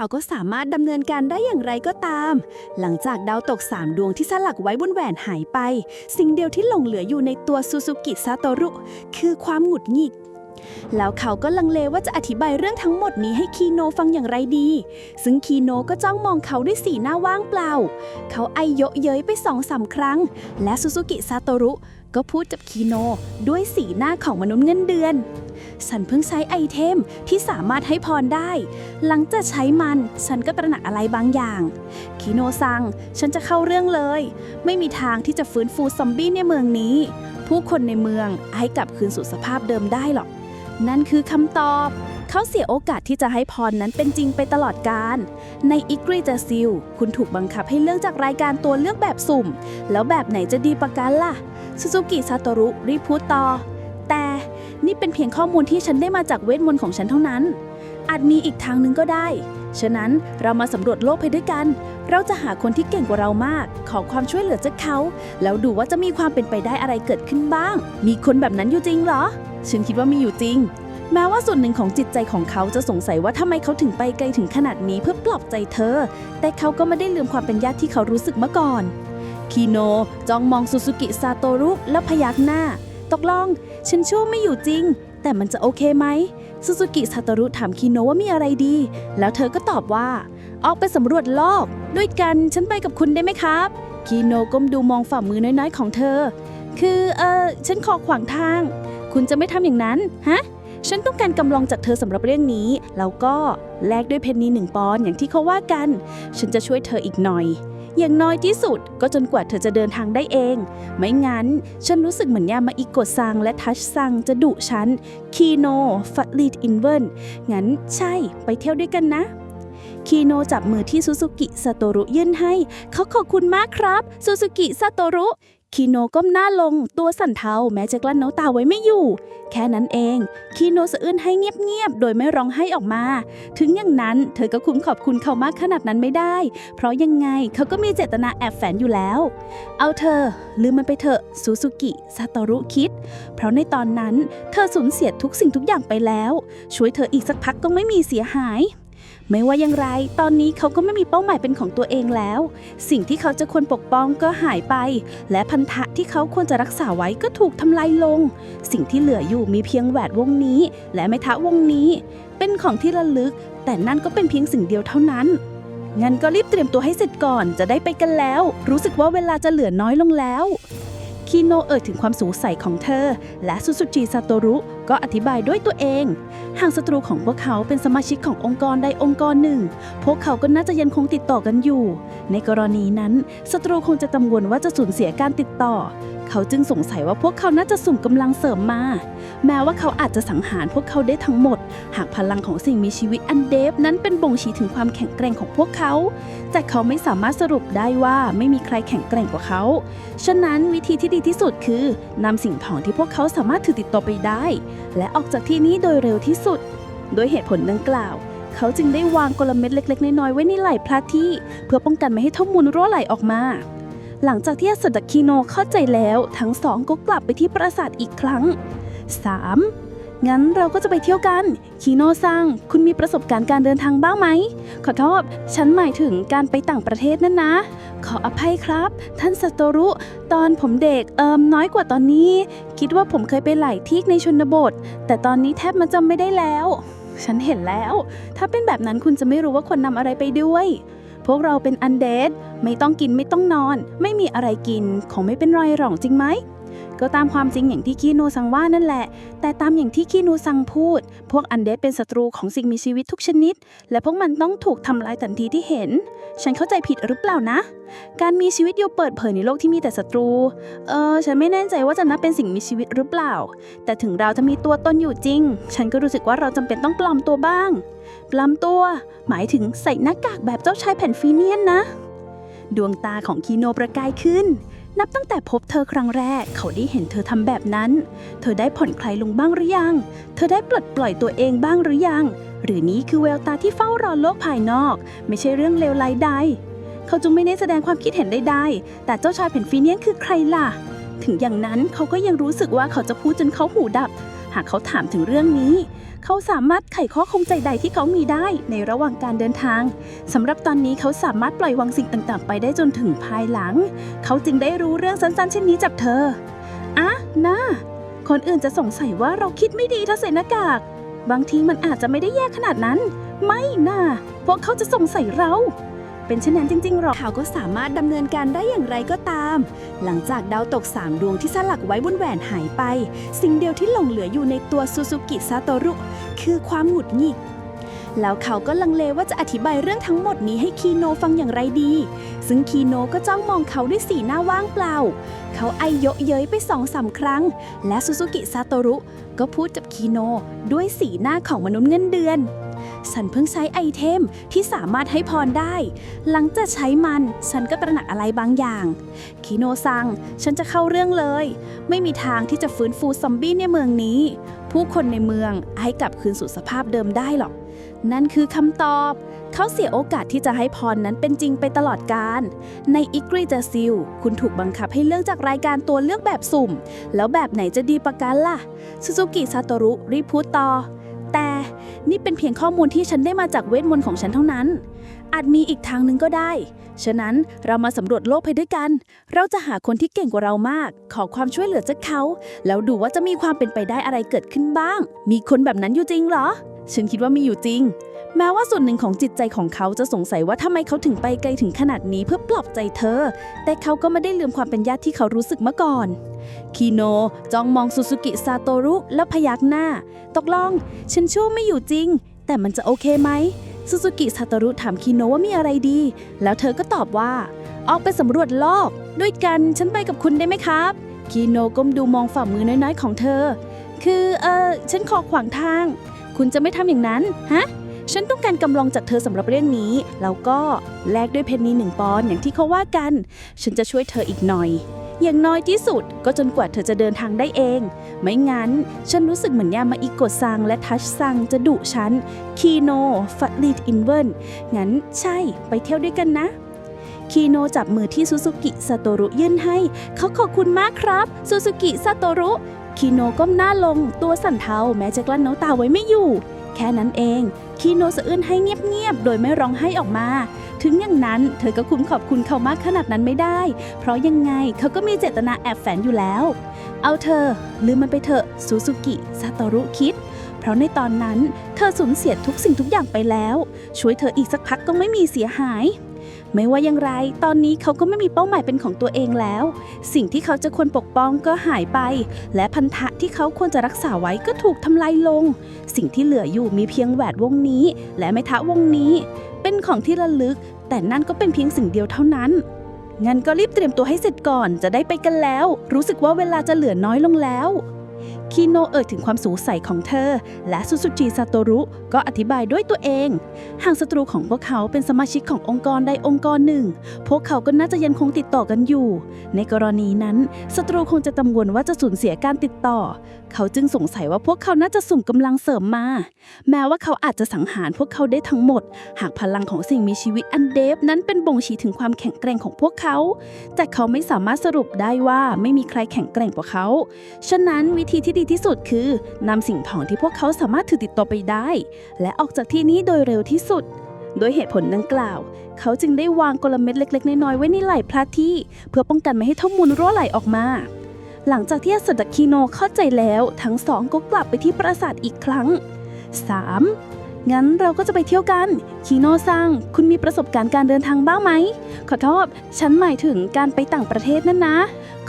เขาก็สามารถดำเนินการได้อย่างไรก็ตาม หลังจากดาวตกสามดวงที่สลักไว้บนแหวนหายไป สิ่งเดียวที่หลงเหลืออยู่ในตัวซูซูกิซาโตรุคือความหงุดหงิดแล้วเขาก็ลังเลว่าจะอธิบายเรื่องทั้งหมดนี้ให้คีโนฟังอย่างไรดี ซึ่งคีโนก็จ้องมองเขาด้วยสีหน้าว่างเปล่า เขาไอเยาะเย้ยไปสองสามครั้ง และซูซูกิซาโตรุก็พูดกับคีโนด้วยสีหน้าของมนุษย์เงินเดือน ฉันเพิ่งใช้ไอเทมที่สามารถให้พรได้ หลังจากใช้มันฉันก็ตระหนักอะไรบางอย่างคีโนซัง ฉันจะเข้าเรื่องเลย ไม่มีทางที่จะฟื้นฟูซอมบี้ในเมืองนี้ ผู้คนในเมืองให้กลับคืนสู่สภาพเดิมได้หรอก นั่นคือคำตอบเขาเสียโอกาสที่จะให้พรนั้นเป็นจริงไปตลอดกาลในอิกริจซิล คุณถูกบังคับให้เลือกจากรายการตัวเลือกแบบสุ่ม แล้วแบบไหนจะดีประกันล่ะซูซูกิซาโตรุรีพูดต่อ นี่เป็นเพียงข้อมูลที่ฉันได้มาจากเวทมนต์ของฉันเท่านั้น อาจมีอีกทางหนึ่งก็ได้ ฉะนั้นเรามาสำรวจโลกไปด้วยกัน เราจะหาคนที่เก่งกว่าเรามาก ขอความช่วยเหลือจากเขา แล้วดูว่าจะมีความเป็นไปได้อะไรเกิดขึ้นบ้าง มีคนแบบนั้นอยู่จริงเหรอ ฉันคิดว่ามีอยู่จริง แม้ว่าส่วนหนึ่งของจิตใจของเขาจะสงสัยว่าทำไมเขาถึงไปไกลถึงขนาดนี้เพื่อปลอบใจเธอ แต่เขาก็ไม่ได้ลืมความเป็นญาติที่เขารู้สึกเมื่อก่อน คีโนจ้องมองซูซูกิซาโตรุแล้วพยักหน้า ตกลงฉันชั่วไม่อยู่จริง แต่มันจะโอเคไหมซูซูกิซาโตรุถามคีโนว่ามีอะไรดี แล้วเธอก็ตอบว่า ออกไปสำรวจโลก ด้วยกันฉันไปกับคุณได้ไหมครับคีโนก้มดูมองฝ่ามือน้อยๆของเธอ คือเออฉันขอขวางทาง คุณจะไม่ทำอย่างนั้นฮะฉันต้องการกำลังจากเธอสำหรับเรื่องนี้ แล้วก็แลกด้วยเพนนีหนึ่งปอนด์อย่างที่เขาว่ากัน ฉันจะช่วยเธออีกหน่อย อย่างน้อยที่สุดก็จนกว่าเธอจะเดินทางได้เอง ไม่งั้น ฉันรู้สึกเหมือนยามาอิโกะซังและทัชซังจะดุฉัน คีโนฟัตลีดอินเวนงั้นใช่ไปเที่ยวด้วยกันนะคีโนจับมือที่ซูซูกิซาโตรุยื่นให้ เขาขอบคุณมากครับ ซูซูกิซาโตรุ คีโนก้มหน้าลงตัวสั่นเทาแม้จะกลั้นน้ำตาไว้ไม่อยู่ แค่นั้นเองคีโนสะอื้นให้เงียบๆโดยไม่ร้องไห้ออกมา ถึงอย่างนั้นเธอก็คุ้มขอบคุณเขามากขนาดนั้นไม่ได้ เพราะยังไงเขาก็มีเจตนาแอบแฝงอยู่แล้ว เอาเธอ ลืมมันไปเถอะซูซูกิซาโตรุคิด เพราะในตอนนั้นเธอสูญเสียทุกสิ่งทุกอย่างไปแล้ว ช่วยเธออีกสักพักก็ไม่มีเสียหาย ไม่ว่าอย่างไร ตอนนี้เขาก็ไม่มีเป้าหมายเป็นของตัวเองแล้ว สิ่งที่เขาจะควรปกป้องก็หายไป และพันธะที่เขาควรจะรักษาไว้ก็ถูกทำลายลง สิ่งที่เหลืออยู่มีเพียงแหวนวงนี้ และไม้ทะวงนี้ เป็นของที่ระลึก แต่นั่นก็เป็นเพียงสิ่งเดียวเท่านั้นงั้นก็รีบเตรียมตัวให้เสร็จก่อนจะได้ไปกันแล้ว รู้สึกว่าเวลาจะเหลือน้อยลงแล้ว คีโนเอ่ยถึงความสูงสัยของเธอ และซูซูจิซาโตรุก็อธิบายด้วยตัวเอง หากศัตรูของพวกเขาเป็นสมาชิกขององค์กรใดองค์กรหนึ่ง พวกเขาก็น่าจะยังคงติดต่อกันอยู่ ในกรณีนั้นศัตรูคงจะกังวลว่าจะสูญเสียการติดต่อ เขาจึงสงสัยว่าพวกเขาน่าจะสุ่มกำลังเสริมมา แม้ว่าเขาอาจจะสังหารพวกเขาได้ทั้งหมด หากพลังของสิ่งมีชีวิตอันเดฟนั้นเป็นบ่งชี้ถึงความแข็งแกร่งของพวกเขา แต่เขาไม่สามารถสรุปได้ว่าไม่มีใครแข็งแกร่งกว่าเขา ฉะนั้นวิธีที่ดีที่สุดคือนำสิ่งของที่พวกเขาสามารถถือติดตัวไปได้ และออกจากที่นี้โดยเร็วที่สุด โดยเหตุผลดังกล่าวเขาจึงได้วางกลเม็ดเล็ก ๆ น้อยๆไว้ในไหล่พระที่ เพื่อป้องกันไม่ให้ข้อมูลรั่วไหลออกมา หลังจากที่อสดคิโนเข้าใจแล้วทั้งสองก็กลับไปที่ปราสาทอีกครั้ง 3. งั้นเราก็จะไปเที่ยวกันคีโนซัง คุณมีประสบการณ์การเดินทางบ้างไหม ขอโทษ ฉันหมายถึงการไปต่างประเทศนั่นนะ ขออภัยครับ ท่านสโตรุ ตอนผมเด็กเอิมน้อยกว่าตอนนี้ คิดว่าผมเคยไปหลายที่ในชนบท แต่ตอนนี้แทบมันจำไม่ได้แล้ว ฉันเห็นแล้ว ถ้าเป็นแบบนั้นคุณจะไม่รู้ว่าควรนำอะไรไปด้วย พวกเราเป็นอันเดดไม่ต้องกินไม่ต้องนอน ไม่มีอะไรกินคงไม่เป็นไรหรอกจริงไหม ก็ตามความจริงอย่างที่คีโนซังว่านั่นแหละ แต่ตามอย่างที่คีโนซังพูด พวกอันเดดเป็นศัตรูของสิ่งมีชีวิตทุกชนิด และพวกมันต้องถูกทำลายทันทีที่เห็น ฉันเข้าใจผิดหรือเปล่านะ การมีชีวิตอยู่เปิดเผยในโลกที่มีแต่ศัตรู เออ ฉันไม่แน่ใจว่าจะนับเป็นสิ่งมีชีวิตหรือเปล่า แต่ถึงเราจะมีตัวตนอยู่จริง ฉันก็รู้สึกว่าเราจำเป็นต้องปลอมตัวบ้าง ปลอมตัว หมายถึงใส่หน้ากากแบบเจ้าชายแผ่นฟีเนียนนะ ดวงตาของคีโนประกายขึ้น นับตั้งแต่พบเธอครั้งแรก เขาได้เห็นเธอทำแบบนั้น เธอได้ผ่อนคลายลงบ้างหรือยัง เธอได้ปลดปล่อยตัวเองบ้างหรือยัง หรือนี้คือแววตาที่เฝ้ารอโลกภายนอก ไม่ใช่เรื่องเลวร้ายใด เขาจึงไม่ได้แสดงความคิดเห็นใดๆ แต่เจ้าชายแผ่นฟีเนียนคือใครล่ะ ถึงอย่างนั้นเขาก็ยังรู้สึกว่าเขาจะพูดจนเขาหูดับากเขาถามถึงเรื่องนี้ เขาสามารถไขข้อคงใจใดที่เขามีได้ในระหว่างการเดินทางสำหรับตอนนี้เขาสามารถปล่อยวางสิ่งต่างๆ ไปได้จนถึงภายหลัง เขาจึงได้รู้เรื่องสั้นๆ เช่นนี้จากเธออะนะคนอื่นจะสงสัยว่าเราคิดไม่ดีถ้าใส่หน้ากาก บางทีมันอาจจะไม่ได้แย่ขนาดนั้น ไม่น่าพวกเขาจะสงสัยเรา เป็นเช่นนั้นจริงๆหรอกเขาก็สามารถดำเนินการได้อย่างไรก็ตาม หลังจากดาวตก 3 ดวงที่สลักไว้บนแหวนหายไป สิ่งเดียวที่หลงเหลืออยู่ในตัวซูซูกิซาโตรุคือความหงุดหงิด แล้วเขาก็ลังเลว่าจะอธิบายเรื่องทั้งหมดนี้ให้คีโนฟังอย่างไรดี ซึ่งคีโนก็จ้องมองเขาด้วยสีหน้าว่างเปล่า เขาไอเยาะเย้ยไปสองสามครั้ง และซูซูกิซาโตรุก็พูดกับคีโนด้วยสีหน้าของมนุษย์เงินเดือน ฉันเพิ่งใช้ไอเทมที่สามารถให้พรได้ หลังจากใช้มันฉันก็ตระหนักอะไรบางอย่าง คิโนซัง ฉันจะเข้าเรื่องเลย ไม่มีทางที่จะฟื้นฟูซอมบี้ในเมืองนี้ ผู้คนในเมืองให้กลับคืนสู่สภาพเดิมได้หรอก นั่นคือคำตอบ เขาเสียโอกาสที่จะให้พรนั้นเป็นจริงไปตลอดกาลในอิกริจาซิล คุณถูกบังคับให้เลือกจากรายการตัวเลือกแบบสุ่ม แล้วแบบไหนจะดีประกันล่ะซูซูกิซาโตรุรีบพูดต่อ แต่ นี่เป็นเพียงข้อมูลที่ฉันได้มาจากเวทมนต์ของฉันเท่านั้น อาจมีอีกทางหนึ่งก็ได้ ฉะนั้นเรามาสำรวจโลกไปด้วยกัน เราจะหาคนที่เก่งกว่าเรามาก ขอความช่วยเหลือจากเขา แล้วดูว่าจะมีความเป็นไปได้อะไรเกิดขึ้นบ้าง มีคนแบบนั้นอยู่จริงเหรอ ฉันคิดว่ามีอยู่จริง แม้ว่าส่วนหนึ่งของจิตใจของเขาจะสงสัยว่าทำไมเขาถึงไปไกลถึงขนาดนี้เพื่อปลอบใจเธอ แต่เขาก็ไม่ได้ลืมความเป็นญาติที่เขารู้สึกเมื่อก่อน คีโนจ้องมองซูซูกิซาโตรุแล้วพยักหน้า ตกลง ฉันชั่วไม่อยู่จริง แต่มันจะโอเคไหมซูซูกิซาโตรุถามคีโนว่ามีอะไรดี แล้วเธอก็ตอบว่า ออกไปสำรวจโลก ด้วยกันฉันไปกับคุณได้ไหมครับคีโนก้มดูมองฝ่ามือน้อยๆของเธอ คือเออฉันขอขวางทาง คุณจะไม่ทำอย่างนั้น ฮะ ฉันต้องการกำลังจากเธอสำหรับเรื่องนี้ แล้วก็แลกด้วยเพนนีหนึ่งปอนด์อย่างที่เขาว่ากัน ฉันจะช่วยเธออีกหน่อย อย่างน้อยที่สุดก็จนกว่าเธอจะเดินทางได้เอง ไม่งั้น ฉันรู้สึกเหมือนยามาอิโกะซังและทัชซังจะดุฉัน คีโนฟัตลีดอินเวิร์นงั้นใช่ ไปเที่ยวด้วยกันนะ คีโนจับมือที่ซูซูกิซาโตรุยื่นให้ เขาขอบคุณมากครับ ซูซูกิซาโตรุ คีโนก้มหน้าลง ตัวสั่นเทาแม้จะกลั้นน้ำตาไว้ไม่อยู่ แค่นั้นเอง คีโนสะอื้นให้เงียบๆ โดยไม่ร้องไห้ออกมา ถึงอย่างนั้นเธอก็คุ้มขอบคุณเขามากขนาดนั้นไม่ได้ เพราะยังไงเขาก็มีเจตนาแอบแฝงอยู่แล้ว เอาเธอ ลืมมันไปเถอะซูซูกิซาโตรุคิดเพราะในตอนนั้นเธอสูญเสียทุกสิ่งทุกอย่างไปแล้ว ช่วยเธออีกสักพักก็ไม่มีเสียหาย ไม่ว่าอย่างไร ตอนนี้เขาก็ไม่มีเป้าหมายเป็นของตัวเองแล้ว สิ่งที่เขาจะควรปกป้องก็หายไป และพันธะที่เขาควรจะรักษาไว้ก็ถูกทำลายลง สิ่งที่เหลืออยู่มีเพียงแหวนวงนี้ และไม้เท้าวงนี้ เป็นของที่ระลึก แต่นั่นก็เป็นเพียงสิ่งเดียวเท่านั้นงั้นก็รีบเตรียมตัวให้เสร็จก่อนจะได้ไปกันแล้ว รู้สึกว่าเวลาจะเหลือน้อยลงแล้ว คีโนเอ่ยถึงความสงสัยของเธอ และซูซูจิซาโตรุก็อธิบายด้วยตัวเอง หากศัตรูของพวกเขาเป็นสมาชิกขององค์กรใดองค์กรหนึ่ง พวกเขาก็น่าจะยังคงติดต่อกันอยู่ ในกรณีนั้นศัตรูคงจะกังวลว่าจะสูญเสียการติดต่อ เขาจึงสงสัยว่าพวกเขาน่าจะส่งกำลังเสริมมา แม้ว่าเขาอาจจะสังหารพวกเขาได้ทั้งหมด หากพลังของสิ่งมีชีวิตอันเดฟนั้นเป็นบ่งชี้ถึงความแข็งแกร่งของพวกเขา แต่เขาไม่สามารถสรุปได้ว่าไม่มีใครแข็งแกร่งกว่าเขา ฉะนั้นวิธีที่ดีที่สุดคือนำสิ่งของที่พวกเขาสามารถถือติดตัวไปได้ และออกจากที่นี้โดยเร็วที่สุด โดยเหตุผลดังกล่าว เขาจึงได้วางกลเม็ดเล็ก ๆ น้อยๆไว้ในไหล่พระที่ เพื่อป้องกันไม่ให้ท่อมูลรั่วไหลออกมา หลังจากที่อสดคิโนเข้าใจแล้วทั้งสองก็กลับไปที่ปราสาทอีกครั้ง 3. งั้นเราก็จะไปเที่ยวกัน คีโนซังคุณมีประสบการณ์การเดินทางบ้างไหม ขอโทษฉันหมายถึงการไปต่างประเทศนั่นนะ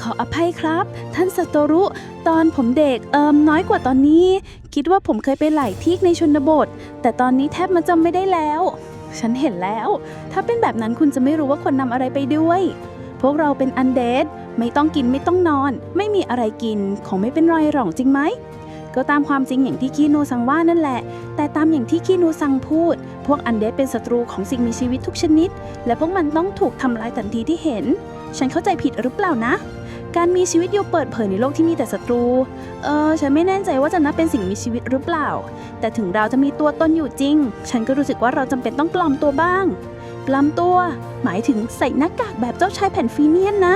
ขออภัยครับ ท่านสตรุ ตอนผมเด็กเอิมน้อยกว่าตอนนี้ คิดว่าผมเคยไปหลายที่ในชนบท แต่ตอนนี้แทบมาจำไม่ได้แล้ว ฉันเห็นแล้ว ถ้าเป็นแบบนั้นคุณจะไม่รู้ว่าควรนำอะไรไปด้วย พวกเราเป็นอันเดดไม่ต้องกินไม่ต้องนอน ไม่มีอะไรกินคงไม่เป็นไรหรอกจริงไหมก็ตามความจริงอย่างที่คีโนซังว่านั่นแหละ แต่ตามอย่างที่คีโนซังพูด พวกอันเดดเป็นศัตรูของสิ่งมีชีวิตทุกชนิด และพวกมันต้องถูกทำลายทันทีที่เห็น ฉันเข้าใจผิดหรือเปล่านะ การมีชีวิตอยู่เปิดเผยในโลกที่มีแต่ศัตรู เออ ฉันไม่แน่ใจว่าจะนับเป็นสิ่งมีชีวิตหรือเปล่า แต่ถึงเราจะมีตัวตนอยู่จริง ฉันก็รู้สึกว่าเราจำเป็นต้องปลอมตัวบ้าง ปลอมตัว หมายถึงใส่หน้ากากแบบเจ้าชายแผ่นฟีเนียนนะ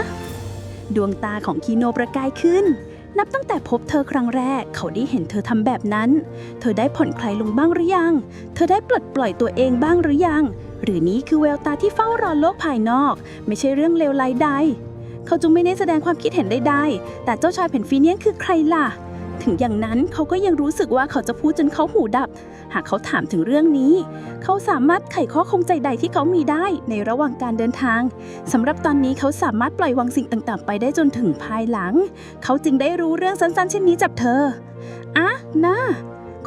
ดวงตาของคีโนประกายขึ้น นับตั้งแต่พบเธอครั้งแรก เขาได้เห็นเธอทำแบบนั้น เธอได้ผ่อนคลายลงบ้างหรือยัง เธอได้ปลดปล่อยตัวเองบ้างหรือยัง หรือนี้คือแววตาที่เฝ้ารอโลกภายนอก ไม่ใช่เรื่องเลวร้ายใด เขาจึงไม่ได้แสดงความคิดเห็นใดๆ แต่เจ้าชายเพนฟิเนียนคือใครล่ะ ถึงอย่างนั้นเขาก็ยังรู้สึกว่าเขาจะพูดจนเขาหูดับ หากเขาถามถึงเรื่องนี้ เขาสามารถไขข้อคงใจใดที่เขามีได้ในระหว่างการเดินทางสำหรับตอนนี้เขาสามารถปล่อยวางสิ่งต่างๆ ไปได้จนถึงภายหลัง เขาจึงได้รู้เรื่องสั้นๆ เช่นนี้จากเธออะนะ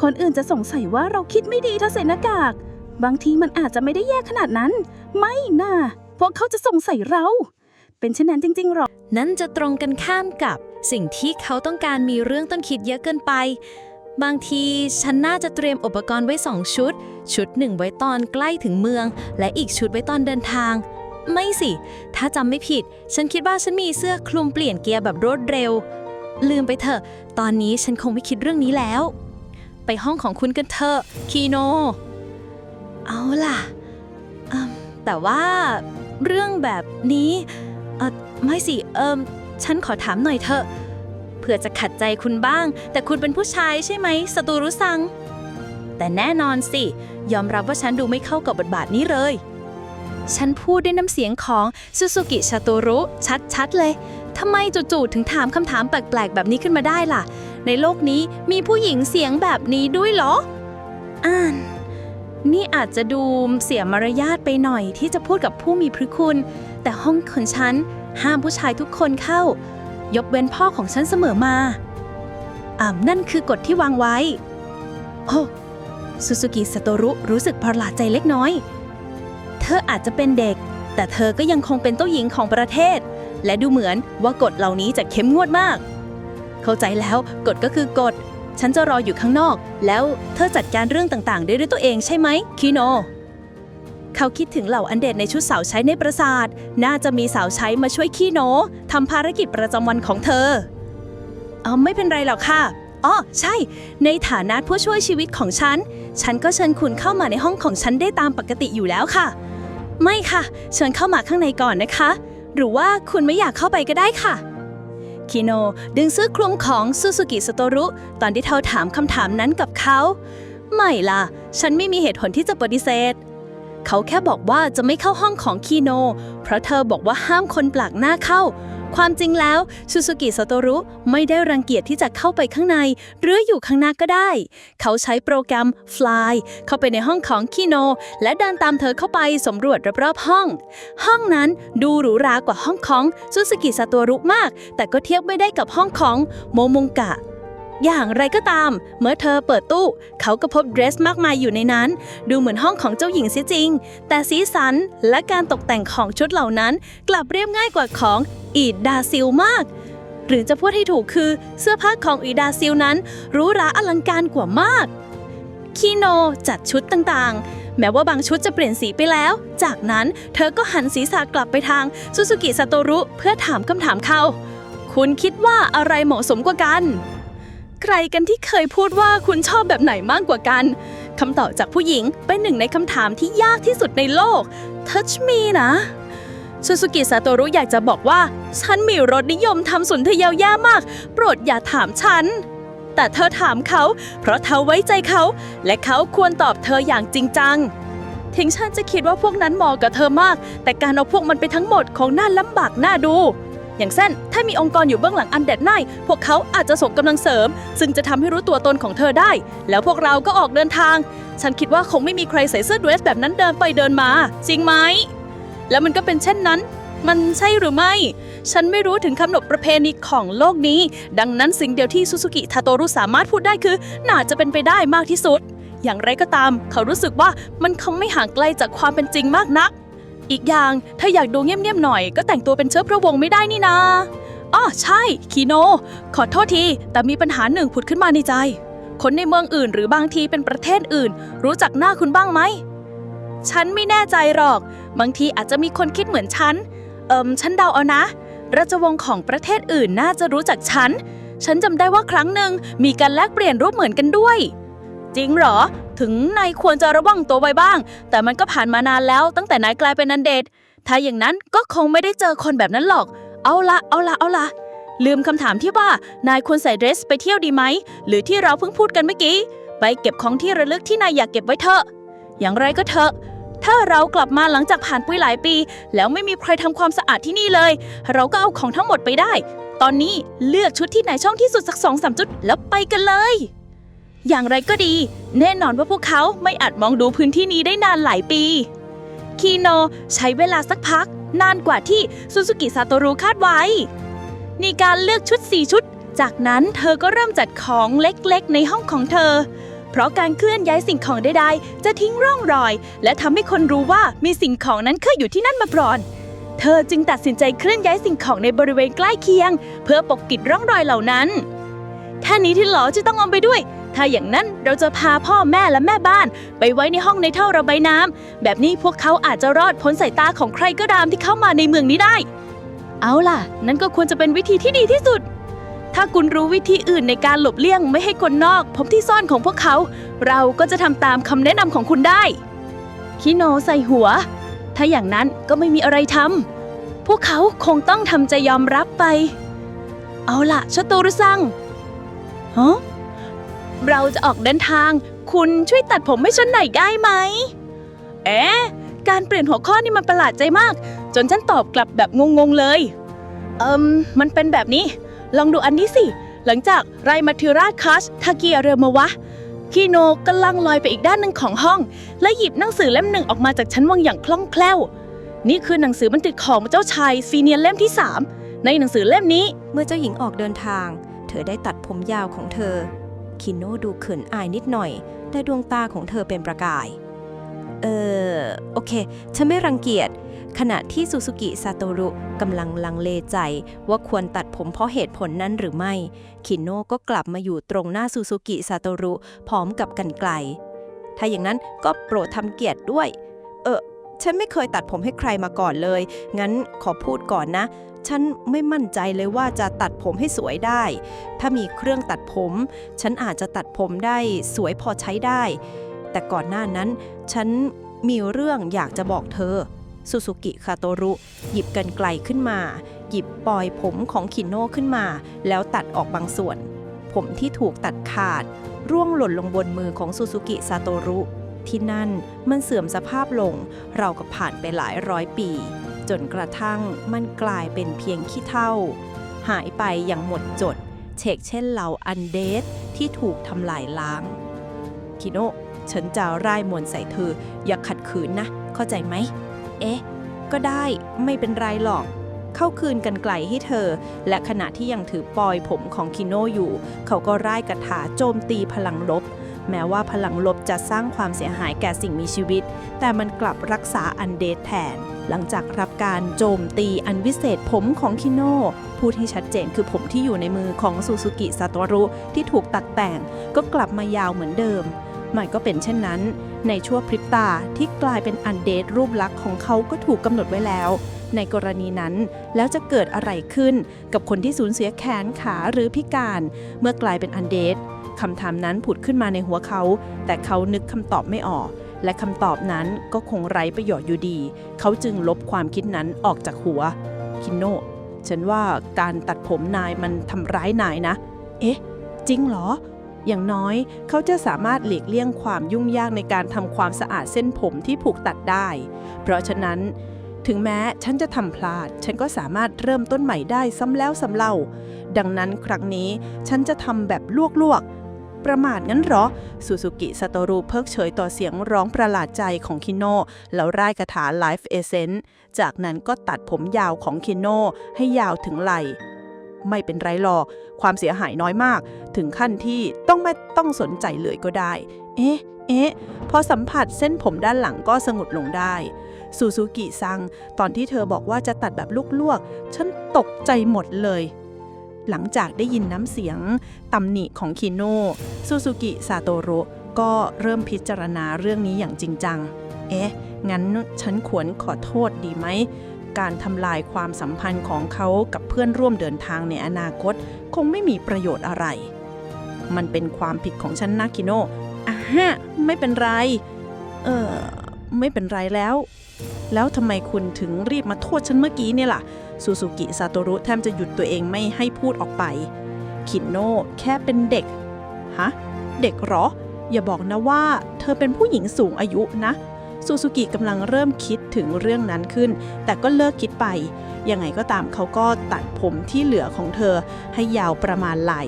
คนอื่นจะสงสัยว่าเราคิดไม่ดีถ้าใส่หน้ากาก บางทีมันอาจจะไม่ได้แย่ขนาดนั้น ไม่นะพวกเขาจะสงสัยเรา เป็นเช่นนั้นจริงๆหรอ นั่นจะตรงกันข้ามกับสิ่งที่เขาต้องการมีเรื่องต้นคิดเยอะเกินไป บางทีฉันน่าจะเตรียมอุปกรณ์ไว้สองชุด ชุดหนึ่งไว้ตอนใกล้ถึงเมือง และอีกชุดไว้ตอนเดินทาง ไม่สิ ถ้าจำไม่ผิด ฉันคิดว่าฉันมีเสื้อคลุมเปลี่ยนเกียร์แบบรวดเร็ว ลืมไปเถอะ ตอนนี้ฉันคงไม่คิดเรื่องนี้แล้ว ไปห้องของคุณกันเถอะคีโน เอาล่ะอืมแต่ว่าเรื่องแบบนี้ ไม่สิ เอิมฉันขอถามหน่อยเถอะ เพื่อจะขัดใจคุณบ้าง แต่คุณเป็นผู้ชายใช่ไหมสตูรุซัง แต่แน่นอนสิ ยอมรับว่าฉันดูไม่เข้ากับบทบาทนี้เลย ฉันพูดด้วยน้ำเสียงของซูซูกิชาโตรุ ชัดๆเลยทำไมจู่ๆถึงถามคำถามแปลกๆ แบบนี้ขึ้นมาได้ล่ะ ในโลกนี้มีผู้หญิงเสียงแบบนี้ด้วยเหรออ่านนี่อาจจะดูเสียมารยาทไปหน่อยที่จะพูดกับผู้มีพระคุณ แต่ห้องของฉัน ห้ามผู้ชายทุกคนเข้า ยกเว้นพ่อของฉันเสมอมา อ่านั่นคือกฎที่วางไว้ โอ้ซูซูกิสโตรุรู้สึกประหลาดใจเล็กน้อย เธออาจจะเป็นเด็ก แต่เธอก็ยังคงเป็นเจ้าหญิงของประเทศ และดูเหมือนว่ากฎเหล่านี้จะเข้มงวดมาก เข้าใจแล้วกฎก็คือกฎ ฉันจะรออยู่ข้างนอก แล้วเธอจัดการเรื่องต่างๆได้ด้วยตัวเองใช่ไหม คิโน เขาคิดถึงเหล่าอันเดดในชุดสาวใช้ในปราสาท น่าจะมีสาวใช้มาช่วยขี้โนทำภารกิจประจำวันของเธออ๋อไม่เป็นไรหรอกค่ะ อ๋อ ใช่ ในฐานะผู้ช่วยชีวิตของฉัน ฉันก็เชิญคุณเข้ามาในห้องของฉันได้ตามปกติอยู่แล้วค่ะ ไม่ค่ะ เชิญเข้ามาข้างในก่อนนะคะ หรือว่าคุณไม่อยากเข้าไปก็ได้ค่ะคิโนดึงเสื้อคลุมของซูซูกิสโตรุ ตอนที่เธอถามคำถามนั้นกับเขา ไม่ล่ะ ฉันไม่มีเหตุผลที่จะปฏิเสธ เขาแค่บอกว่าจะไม่เข้าห้องของคีโน เพราะเธอบอกว่าห้ามคนแปลกหน้าเข้า ความจริงแล้วซูซูกิสโตรุไม่ได้รังเกียจที่จะเข้าไปข้างใน หรืออยู่ข้างหน้าก็ได้ เขาใช้โปรแกรม Fly เข้าไปในห้องของคีโน และเดินตามเธอเข้าไปสำรวจรอบๆห้อง ห้องนั้นดูหรูหรากว่าห้องของซูซูกิสโตรุมาก แต่ก็เทียบไม่ได้กับห้องของโมมงกะ อย่างไรก็ตาม เมื่อเธอเปิดตู้ เขาก็พบเดรสมากมายอยู่ในนั้น ดูเหมือนห้องของเจ้าหญิงเสียจริง แต่สีสันและการตกแต่งของชุดเหล่านั้น กลับเรียบง่ายกว่าของอีดดาซิลมาก หรือจะพูดให้ถูกคือเสื้อผ้าของอีดาซิลนั้นหรูหราอลังการกว่ามาก คีโนจัดชุดต่างๆ แม้ว่าบางชุดจะเปลี่ยนสีไปแล้ว จากนั้นเธอก็หันศีรษะกลับไปทางซูซูกิซาโตรุเพื่อถามคำถามเขา คุณคิดว่าอะไรเหมาะสมกว่ากัน ใครกันที่เคยพูดว่าคุณชอบแบบไหนมากกว่ากันคำตอบจากผู้หญิงเป็นหนึ่งในคำถามที่ยากที่สุดในโลก Touch me นะซูซูกิซาโตรุอยากจะบอกว่า ฉันมีรสนิยมทำสุนทรียาแย่มาก โปรดอย่าถามฉัน แต่เธอถามเขา เพราะเธอไว้ใจเขา และเขาควรตอบเธออย่างจริงจังถึงฉันจะคิดว่าพวกนั้นเหมาะกับเธอมาก แต่การเอาพวกมันไปทั้งหมดของน่าลำบากน่าดู อย่างเช่น ถ้ามีองค์กรอยู่เบื้องหลังอันเด็ดไนพวกเขาอาจจะส่งกำลังเสริม ซึ่งจะทำให้รู้ตัวตนของเธอได้ แล้วพวกเราก็ออกเดินทาง ฉันคิดว่าคงไม่มีใครใส่เสื้อเดรสแบบนั้นเดินไปเดินมา จริงไหม แล้วมันก็เป็นเช่นนั้น มันใช่หรือไม่ ฉันไม่รู้ถึงคำนบประเพณีของโลกนี้ ดังนั้นสิ่งเดียวที่ซูซูกิทาโตรุสามารถพูดได้คือ น่าจะเป็นไปได้มากที่สุด อย่างไรก็ตาม เขารู้สึกว่ามันคงไม่ห่างไกลจากความเป็นจริงมากนัก อีกอย่างถ้าอยากดูเงียบๆหน่อยก็แต่งตัวเป็นเชื้อพระวงศ์ไม่ได้นี่นาอ๋อใช่ คีโน ขอโทษที แต่มีปัญหาหนึ่งผุดขึ้นมาในใจ คนในเมืองอื่นหรือบางทีเป็นประเทศอื่น รู้จักหน้าคุณบ้างไหม ฉันไม่แน่ใจหรอก บางทีอาจจะมีคนคิดเหมือนฉัน เอิมฉันเดาเอานะ ราชวงศ์ของประเทศอื่นน่าจะรู้จักฉัน ฉันจำได้ว่าครั้งหนึ่งมีการแลกเปลี่ยนรูปเหมือนกันด้วย จริงเหรอ ถึงนายควรจะระวังตัวไว้บ้าง แต่มันก็ผ่านมานานแล้ว ตั้งแต่นายกลายเป็นนันเดชถ้าอย่างนั้นก็คงไม่ได้เจอคนแบบนั้นหรอก เอาละเอาละเอาละลืมคำถามที่ว่านายควรใส่เดรสไปเที่ยวดีไหม หรือที่เราเพิ่งพูดกันเมื่อกี้ ไปเก็บของที่ระลึกที่นายอยากเก็บไว้เถอะ อย่างไรก็เถอะ ถ้าเรากลับมาหลังจากผ่านไปหลายปี แล้วไม่มีใครทำความสะอาดที่นี่เลย เราก็เอาของทั้งหมดไปได้ ตอนนี้เลือกชุดที่ไหนช่องที่สุดสักสองสามจุดแล้วไปกันเลย อย่างไรก็ดี แน่นอนว่าพวกเขาไม่อาจมองดูพื้นที่นี้ได้นานหลายปี คีโนใช้เวลาสักพัก นานกว่าที่ซูซูกิซาโตรุคาดไว้ในการเลือกชุด4ชุด จากนั้นเธอก็เริ่มจัดของเล็กๆ ในห้องของเธอ เพราะการเคลื่อนย้ายสิ่งของใดๆ จะทิ้งร่องรอย และทำให้คนรู้ว่ามีสิ่งของนั้นเคยอยู่ที่นั่นมาก่อน เธอจึงตัดสินใจเคลื่อนย้ายสิ่งของในบริเวณใกล้เคียง เพื่อปกปิดร่องรอยเหล่านั้น แค่นี้ที่หลอจะต้องเอาไปด้วย ถ้าอย่างนั้นเราจะพาพ่อแม่และแม่บ้าน ไปไว้ในห้องในท่อระบายน้ำแบบนี้พวกเขาอาจจะรอดพ้นสายตาของใครก็ตามที่เข้ามาในเมืองนี้ได้ เอาล่ะ นั่นก็ควรจะเป็นวิธีที่ดีที่สุด ถ้าคุณรู้วิธีอื่นในการหลบเลี่ยงไม่ให้คนนอกพบที่ซ่อนของพวกเขา เราก็จะทำตามคำแนะนำของคุณได้คิโนใส่หัว ถ้าอย่างนั้นก็ไม่มีอะไรทำพวกเขาคงต้องทำใจยอมรับไป เอาล่ะชโตรุซังฮะ เราจะออกเดินทาง คุณช่วยตัดผมให้ฉันหน่อยได้ไหม เอ๊ะ การเปลี่ยนหัวข้อนี่มันประหลาดใจมาก จนฉันตอบกลับแบบงงๆเลย เอิมมันเป็นแบบนี้ ลองดูอันนี้สิ หลังจากไรมาทิราชคัสทาเกียเรมาวะคีโนกำลังลอยไปอีกด้านหนึ่งของห้อง และหยิบหนังสือเล่มหนึ่งออกมาจากชั้นวางอย่างคล่องแคล่ว นี่คือหนังสือบันทึกของเจ้าชายฟีเนียเล่มที่ 3 ในหนังสือเล่มนี้ เมื่อเจ้าหญิงออกเดินทาง เธอได้ตัดผมยาวของเธอ คิโนดูเขินอายนิดหน่อย แต่ดวงตาของเธอเป็นประกาย เออ โอเค ฉันไม่รังเกียจ ขณะที่ซูซูกิซาโตรุกำลังลังเลใจว่าควรตัดผมเพราะเหตุผลนั้นหรือไม่ คิโนก็กลับมาอยู่ตรงหน้าซูซูกิซาโตรุพร้อมกับกันไกล ถ้าอย่างนั้นก็โปรดทำเกียรติด้วย ฉันไม่เคยตัดผมให้ใครมาก่อนเลย งั้นขอพูดก่อนนะ ฉันไม่มั่นใจเลยว่าจะตัดผมให้สวยได้ ถ้ามีเครื่องตัดผม ฉันอาจจะตัดผมได้สวยพอใช้ได้ แต่ก่อนหน้านั้น ฉันมีเรื่องอยากจะบอกเธอ ซูซูกิคาโตรุ หยิบกันไกลขึ้นมา หยิบปล่อยผมของคินโน่ขึ้นมา แล้วตัดออกบางส่วน ผมที่ถูกตัดขาด ร่วงหล่นลงบนมือของซูซูกิซาโตรุ ที่นั่นมันเสื่อมสภาพลง เราก็ผ่านไปหลายร้อยปี จนกระทั่งมันกลายเป็นเพียงขี้เท่า หายไปอย่างหมดจด เชกเช่นเหล่าอันเดสที่ถูกทำลายล้าง คิโนะฉันจะร่ายมนต์ใส่เธอ อย่าขัดขืนนะ เข้าใจไหม เอ๊ะ ก็ได้ไม่เป็นไรหรอก เข้าคืนกันไกลให้เธอ และขณะที่ยังถือปลอยผมของคิโนะอยู่ เขาก็ร่ายกระถาโจมตีพลังลบ แม้ว่าพลังลบจะสร้างความเสียหายแก่สิ่งมีชีวิต แต่มันกลับรักษาอันเดทแทน หลังจากรับการโจมตีอันวิเศษผมของคิโนะพูดให้ชัดเจนคือผมที่อยู่ในมือของซูซูกิซาโตรุที่ถูกตัดแต่ง ก็กลับมายาวเหมือนเดิมมันก็เป็นเช่นนั้น ในชั่วพริบตาที่กลายเป็นอันเดทรูปลักษณ์ของเขาก็ถูกกำหนดไว้แล้ว ในกรณีนั้นแล้วจะเกิดอะไรขึ้นกับคนที่สูญเสียแขนขาหรือพิการ เมื่อกลายเป็นอันเดท คำถามนั้นผุดขึ้นมาในหัวเขา แต่เขานึกคำตอบไม่ออก และคำตอบนั้นก็คงไร้ประโยชน์อยู่ดี เขาจึงลบความคิดนั้นออกจากหัว คินโนะฉันว่าการตัดผมนายมันทำร้ายนายนะ เอ๊ะ จริงเหรอ อย่างน้อยเขาจะสามารถหลีกเลี่ยงความยุ่งยากในการทำความสะอาดเส้นผมที่ผูกตัดได้ เพราะฉะนั้นถึงแม้ฉันจะทำพลาด ฉันก็สามารถเริ่มต้นใหม่ได้ซ้ำแล้วซ้ำเล่า ดังนั้นครั้งนี้ฉันจะทำแบบลวกๆ ประมาทงั้นหรอ ซูซูกิซาโตรุเพิกเฉยต่อเสียงร้องประหลาดใจของคิโนะแล้วร่ายคาถา Life Essence จากนั้นก็ตัดผมยาวของคิโนะให้ยาวถึงไหล่ไม่เป็นไรหรอก ความเสียหายน้อยมาก ถึงขั้นที่ต้องไม่ต้องสนใจเลยก็ได้ เอ๊ะ เอ๊ะ พอสัมผัสเส้นผมด้านหลังก็สงบลงได้ ซูซูกิซัง ตอนที่เธอบอกว่าจะตัดแบบลวกๆ ฉันตกใจหมดเลย หลังจากได้ยินน้ำเสียงตำหนิของคิโนะซูซูกิซาโตโร่ก็เริ่มพิจารณาเรื่องนี้อย่างจริงจัง เอ๊ะ งั้นฉันควรขอโทษดีไหม การทำลายความสัมพันธ์ของเขากับเพื่อนร่วมเดินทางในอนาคต คงไม่มีประโยชน์อะไร มันเป็นความผิดของฉันนะคิโนะอะฮะ ไม่เป็นไร เออไม่เป็นไรแล้ว แล้วทำไมคุณถึงรีบมาโทษฉันเมื่อกี้เนี่ยล่ะ ซูซูกิซาโตรุแทบจะหยุดตัวเองไม่ให้พูดออกไป คินโน่แค่เป็นเด็ก ฮะ เด็กเหรอ อย่าบอกนะว่า เธอเป็นผู้หญิงสูงอายุนะ ซูซูกิกำลังเริ่มคิดถึงเรื่องนั้นขึ้น แต่ก็เลิกคิดไป ยังไงก็ตามเขาก็ตัดผมที่เหลือของเธอให้ยาวประมาณไหล่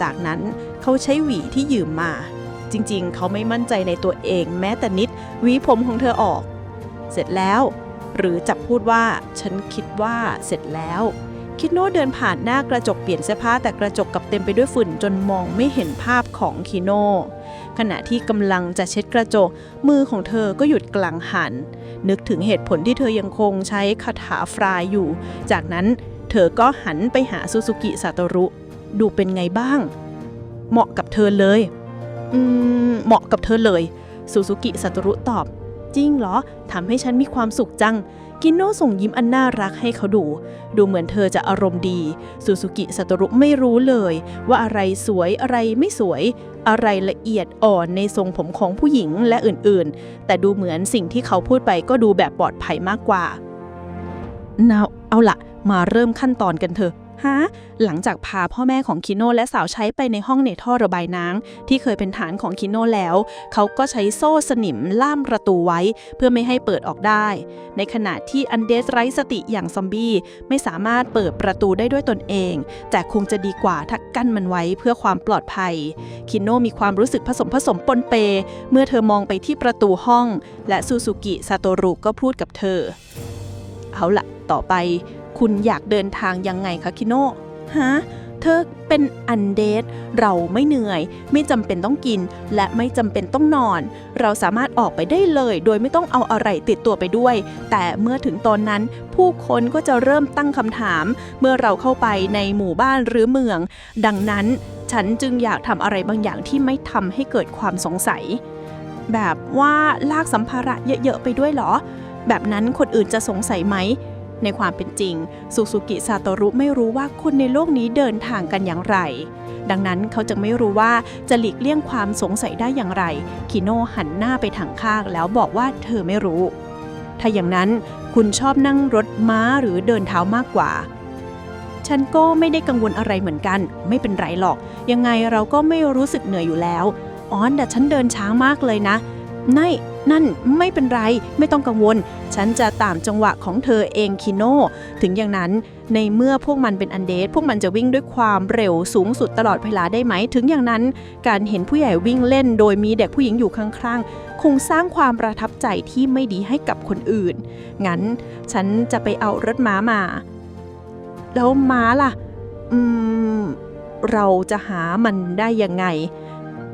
จากนั้นเขาใช้หวีที่ยืมมา จริงๆ เขาไม่มั่นใจในตัวเองแม้แต่นิด หวีผมของเธอออก เสร็จแล้ว หรือจะพูดว่า ฉันคิดว่าเสร็จแล้ว คิดโน่เดินผ่านหน้ากระจกเปลี่ยนเสื้อผ้าแต่กระจกกลับเต็มไปด้วยฝุ่นจนมองไม่เห็นภาพของคิโน่ขณะที่กำลังจะเช็ดกระจก มือของเธอก็หยุดกลางหัน นึกถึงเหตุผลที่เธอยังคงใช้คาถาฟรายอยู่ จากนั้นเธอก็หันไปหาซูซูกิซาโตรุ ดูเป็นไงบ้าง เหมาะกับเธอเลย อืม เหมาะกับเธอเลยซูซูกิซาโตรุตอบ จริงเหรอทำให้ฉันมีความสุขจัง กินโนส่งยิ้มอันน่ารักให้เขาดู ดูเหมือนเธอจะอารมณ์ดีซูซูกิซาโตรุไม่รู้เลย ว่าอะไรสวยอะไรไม่สวย อะไรละเอียดอ่อนในทรงผมของผู้หญิงและอื่นๆ แต่ดูเหมือนสิ่งที่เขาพูดไปก็ดูแบบปลอดภัยมากกว่านาเอาละมาเริ่มขั้นตอนกันเถอะ ฮะ หลังจากพาพ่อแม่ของคิโนและสาวใช้ไปในห้องในท่อระบายน้ำที่เคยเป็นฐานของคิโนแล้ว เขาก็ใช้โซ่สนิมล่ามประตูไว้ เพื่อไม่ให้เปิดออกได้ ในขณะที่อันเดสไร้สติอย่างซอมบี้ไม่สามารถเปิดประตูได้ด้วยตนเอง แต่คงจะดีกว่าถ้ากั้นมันไว้เพื่อความปลอดภัย คิโนมีความรู้สึกผสมผสมปนเป เมื่อเธอมองไปที่ประตูห้อง และซูซูกิซาโตรุก็พูดกับเธอ เอาละต่อไป คุณอยากเดินทางยังไงคะคิโน่ฮะเธอเป็นอันเดทเราไม่เหนื่อย ไม่จำเป็นต้องกิน และไม่จำเป็นต้องนอน เราสามารถออกไปได้เลย โดยไม่ต้องเอาอะไรติดตัวไปด้วย แต่เมื่อถึงตอนนั้น ผู้คนก็จะเริ่มตั้งคำถาม เมื่อเราเข้าไปในหมู่บ้านหรือเมือง ดังนั้นฉันจึงอยากทำอะไรบางอย่างที่ไม่ทำให้เกิดความสงสัย แบบว่าลากสัมภาระเยอะๆไปด้วยเหรอ แบบนั้นคนอื่นจะสงสัยไหม ในความเป็นจริงซูซูกิซาโตรุไม่รู้ว่าคนในโลกนี้เดินทางกันอย่างไร ดังนั้นเขาจึงไม่รู้ว่าจะหลีกเลี่ยงความสงสัยได้อย่างไร คิโนหันหน้าไปทางข้างแล้วบอกว่าเธอไม่รู้ ถ้าอย่างนั้นคุณชอบนั่งรถม้าหรือเดินเท้ามากกว่าฉันก็ไม่ได้กังวลอะไรเหมือนกัน ไม่เป็นไรหรอก ยังไงเราก็ไม่รู้สึกเหนื่อยอยู่แล้วอ๋อแต่ฉันเดินช้ามากเลยนะนั่น นั่นไม่เป็นไรไม่ต้องกังวล ฉันจะตามจังหวะของเธอเองคิโน่ถึงอย่างนั้นในเมื่อพวกมันเป็นอันเดทพวกมันจะวิ่งด้วยความเร็วสูงสุดตลอดเวลาได้ไหม ถึงอย่างนั้น การเห็นผู้ใหญ่วิ่งเล่นโดยมีเด็กผู้หญิงอยู่ข้างๆ คงสร้างความประทับใจที่ไม่ดีให้กับคนอื่น งั้นฉันจะไปเอารถม้ามา แล้วม้าล่ะ อืม เราจะหามันได้ยังไง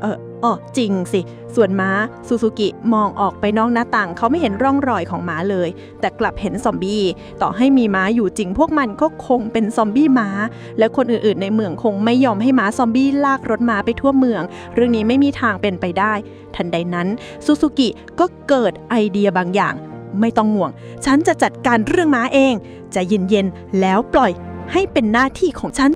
เออ อ๋อจริงสิ ส่วนม้าซูซูกิมองออกไปนอกหน้าต่าง เขาไม่เห็นร่องรอยของม้าเลย แต่กลับเห็นซอมบี้ ต่อให้มีม้าอยู่จริงพวกมันก็คงเป็นซอมบี้ม้า และคนอื่นๆ ในเมืองคงไม่ยอมให้ม้าซอมบี้ลากรถม้าไปทั่วเมือง เรื่องนี้ไม่มีทางเป็นไปได้ ทันใดนั้นซูซูกิก็เกิดไอเดียบางอย่าง ไม่ต้องห่วง ฉันจะจัดการเรื่องม้าเอง จะเย็นๆแล้วปล่อยให้เป็นหน้าที่ของฉัน